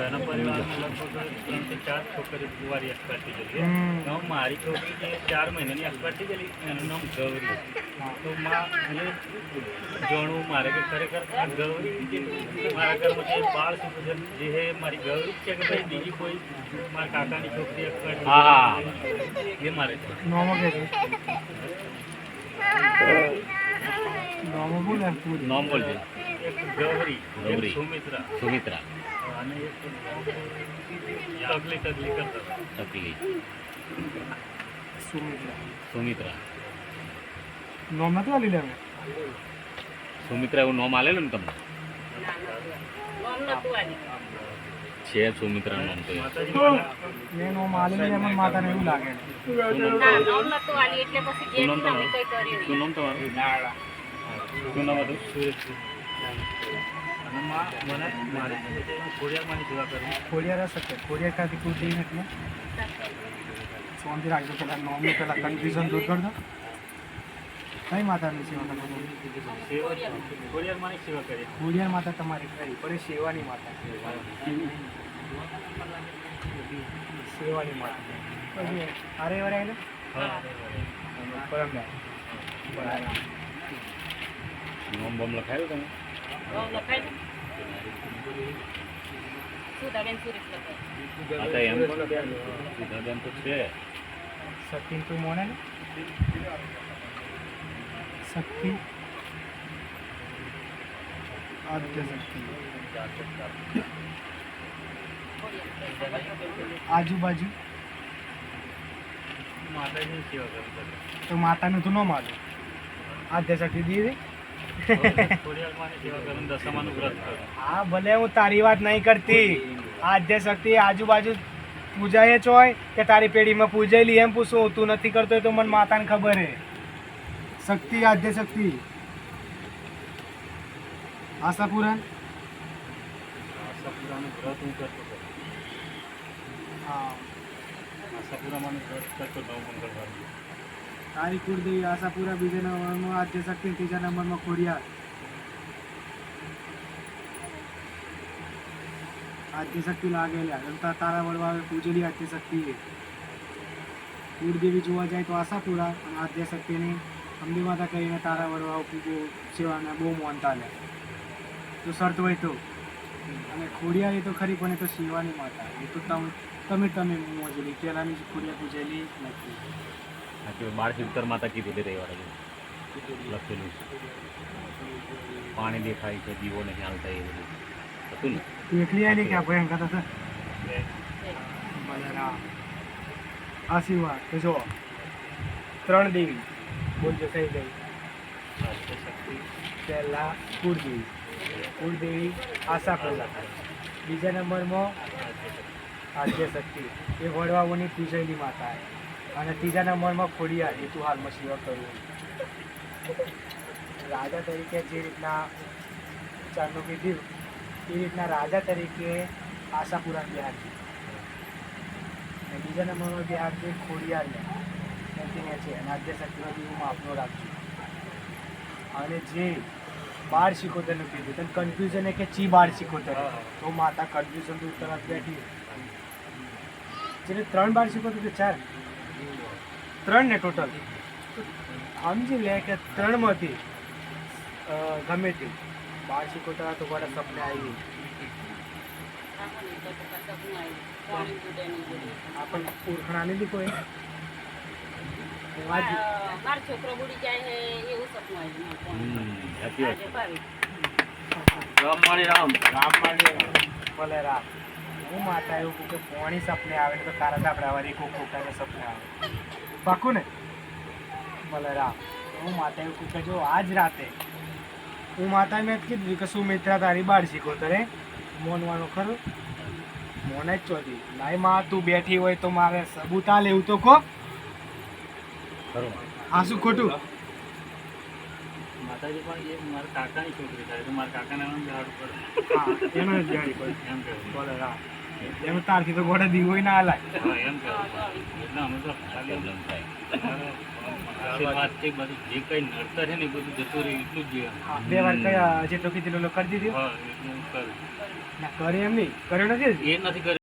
એના પરિવારમાં લગભગ ત્રણથી ચાર છોકરી કુંવારી એક્સપાયર થઈ ગયેલી. મારી છોકરી જે ચાર મહિનાની એક્સપાયર થઈ ગયેલી એનું નામ ગૌરી. તો માં મને જાણવું મારે કે ખરેખર આ ગૌરી જે મારા ઘરમાં જે બાળ સુપોષણ જે હે મારી ગૌરી છે કે ભાઈ બીજી કોઈ મારા કાકાની છોકરી હા. એ મારે નોમો કે છે? નોમો બોલે. પૂરી બોલજે એક ગૌરી ગૌરી. સુમિત્રા. સુમિત્રા. અને એક તગલી તગલી કરતા. તકલી. સુમિત્રા. સુમિત્રા. નોમ નતું આલી લેવે? સુમિત્રા એવું નામ આલેલું ને તમને? છે સુમિત્રા નામ તો મેં નોમ આલી એમાં માતાને એવું લાગે શું નામ તમારું? શું નામ તમારું? શું નામ હતું? ખોડિયાર શકે ખોડિયાર ખાતી કોઈ જઈ નથી શાંતિ રાખજો પેલા નોમનું પેલા કન્ફ્યુઝન દૂર કરી કઈ માતાની સેવા કરો છો? સેવા કરી ખોડિયાર માતા તમારી કરી પણ સેવાની માતા. સેવાની માતા. પછી અરે વરે આવેલો હા પરમ બરાબર નામ બમ લખાયું તમે? સુધાબેન તો છે સખી તું મોને શક્તિ આદ્ય શક્તિ આજુબાજુ માતાજીની સેવા કરતા તો માતાનું તું ન માનું આદ્ય શક્તિ દીધી હા ભલે હું તારી વાત નહીં કરતી. આદ્ય શક્તિ આજુબાજુ પૂજાય જ હોય કે તારી પેઢીમાં પૂજાયેલી એમ પૂછું તું નથી કરતો તો મને માતાને ખબર હે. શક્તિ આદ્ય શક્તિ. આશાપુરા? આશાપુરાનું વ્રત હું કરતો હતો. હા. આશાપુરામાંનું વ્રત કરતો નવ તારી કુળદેવી આશાપુરા બીજા નંબરમાં આદ્ય શક્તિ ત્રીજા નંબરમાં ખોડિયાર. આદ્ય શક્તિ લાગેલા એમ તો તારા વડવાવે પૂજેલી આદ્ય શક્તિ છે કુળદેવી જોવા જાય તો આશાપુરા, અને આદ્ય શક્તિની અંબી માતા કહીને તારા વડવા પૂજો સેવાને બહુ માનતા લે તો શરત હોય તો. અને ખોડિયાર એ તો ખરી, પણ એ તો શિવાની માતા, એ તો તમે તમે મોજેલી પહેલાંની જ ખોડિયાર પૂજેલી નથી. આ કે બાળ શિવતર માતા કીધું તે રવિવારે લખેલું. પાણી દેખાય છે દીવો નહીં હાલતા એ બધું. હતું ને? એકલી આવી કે એમ કહેતા બલરામ. આશીર્વાદ. તો જો ત્રણ દેવી. બોલજો કઈ ગઈ. આદ્યશક્તિ પહેલા કુળદેવી. કુળદેવી આશા આશાપુરા બીજા નંબરમાં આદ્ય શક્તિ એ વડવાઓની પૂજયની માતા છે. અને ત્રીજા નંબરમાં ખોડિયાર એ તું હાલમાં સેવા કરું રાજા તરીકે જે રીતના ચાંદો કીધું એ રીતના રાજા તરીકે આશાપુરા બિહાર છે અને બીજા નંબરમાં બિહાર છે ખોડિયારને નથી છે અને આદ્ય શક્તિનો બી હું માફનો રાખજો. અને જે બાર શીખોતરનું કીધું તને કન્ફ્યુઝન કે ચી બાર શીખોતર. તો માતા કન્ફ્યુઝન તો તરફ બેઠી. જેને ત્રણ બાર શીખોતર કે ચાર. ત્રણ ને ટોટલ સમજી લે કે ત્રણમાંથી ગમે તે. બાર શીખોતર તો બધા સપને આવી. આપણ ઓળખાણ લીધી કોઈ? મારો છોકરો બુડી જાય ને એવું સપનું આવ્યું રામ રામ. રામ. ભલે રામ. હું માતા એવું કહું કે પોણી સપને આવે ને તો તારા દાબડા વાળી કોક કોકાને સપને આવે. પાકું ને? બલરામ હું માતા એવું કહું કે જો આજ રાતે હું માતા મેં કીધું કે સુમિત્રા તારી બાર શીખો તરે મોનવાનું ખરું? મોને જ ચોથી લાઈ માં તું બેઠી હોય તો મારે સબૂત આ લેવું તો કહો. હા આ શું ખોટું? માતાજી પણ એ મારા કાકાની છોકરી થાય તો મારા કાકાના નામ ઝાડ પડે. હા એનો જ જાણી પડે. એમ કહેવું બોલે રામ. એમ તારથી તો ગોળે દીવો ના હલાય. એમ એટલે અમે તો ખાલી થાય. જે કઈ નડતર છે ને એ બધું જતું રહ્યું એટલું જ બે વાર કયા જેટલું કીધેલું એટલું કરી દીધું? હા ના કરે એમ નહીં. કર્યો નથી એ નથી કર્યું.